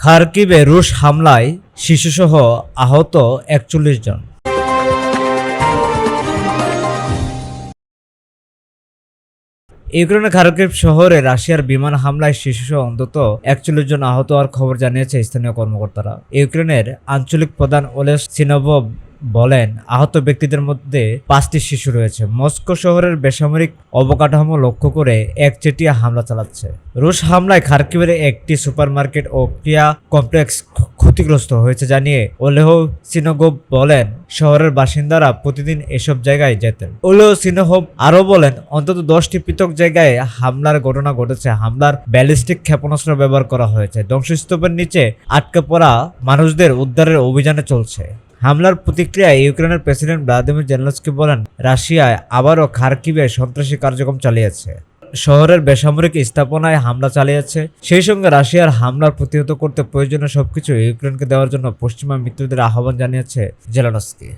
খারকিবে রুশ হামলায় শিশুসহ আহত একচল্লিশ জন। ইউক্রেনের খারকিব শহরে রাশিয়ার বিমান হামলায় শিশুসহ অন্তত একচল্লিশ জন আহত হওয়ার খবর জানিয়েছে স্থানীয় কর্মকর্তারা। ইউক্রেনের আঞ্চলিক প্রধান ওলেস সিনোভ বলেন, আহত ব্যক্তিদের মধ্যে পাঁচটি শিশু রয়েছে। মস্কো শহরের বেসামরিক অবকাঠামো লক্ষ্য করে একচেটিয়া হামলা চালাচ্ছে। রুশ হামলায় খার্কিবের একটি সুপারমার্কেট ও ক্রিয়া কমপ্লেক্স ক্ষতিগ্রস্ত হয়েছে জানিয়ে ওলেহ সিনোগোভ বলেন, শহরের বাসিন্দারা প্রতিদিন এসব জায়গায় যেতেন। ওলেহ সিনোহব আরও বলেন, অন্তত দশটি পৃথক জায়গায় হামলার ঘটনা ঘটেছে। হামলার ব্যালিস্টিক ক্ষেপণাস্ত্র ব্যবহার করা হয়েছে। ধ্বংসস্তূপের নিচে আটকে পড়া মানুষদের উদ্ধারের অভিযানে চলছে। হামলার প্রতিক্রিয়ায় ইউক্রেনের প্রেসিডেন্ট ভ্লাদিমির জেলেনস্কি বলেন রাশিয়ায় আবারও খার্কিবে সন্ত্রাসী কার্যক্রম চালিয়েছে। শহরের বেসামরিক স্থাপনায় হামলা চালিয়েছে। সেই সঙ্গে রাশিয়ার হামলার প্রতিহত করতে প্রয়োজনীয় সবকিছু ইউক্রেনকে দেওয়ার জন্য পশ্চিমা মিত্রদের আহ্বান জানিয়েছে জেলানস্কি।